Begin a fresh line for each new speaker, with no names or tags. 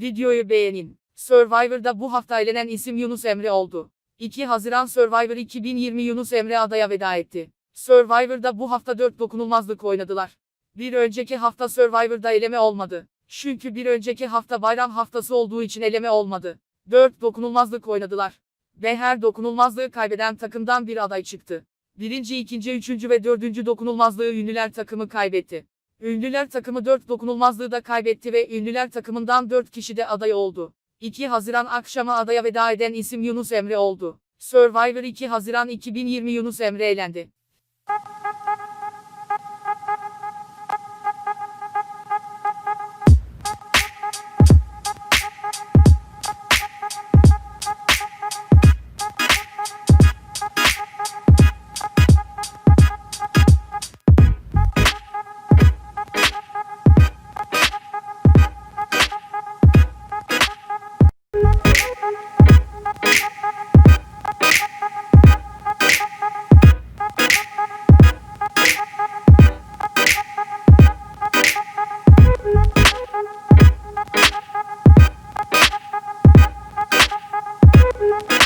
Videoyu beğenin. Survivor'da bu hafta elenen isim Yunus Emre oldu. 2 Haziran Survivor 2020 Yunus Emre adaya veda etti. Survivor'da bu hafta 4 dokunulmazlık oynadılar. Bir önceki hafta Survivor'da eleme olmadı. Çünkü bir önceki hafta bayram haftası olduğu için eleme olmadı. 4 dokunulmazlık oynadılar. Ve her dokunulmazlığı kaybeden takımdan bir aday çıktı. Birinci, ikinci, üçüncü ve dördüncü dokunulmazlığı ünlüler takımı kaybetti. Ünlüler takımı 4 dokunulmazlığı da kaybetti ve ünlüler takımından 4 kişi de aday oldu. 2 Haziran akşamı adaya veda eden isim Yunus Emre oldu. Survivor 2 Haziran 2020 Yunus Emre elendi. Bye.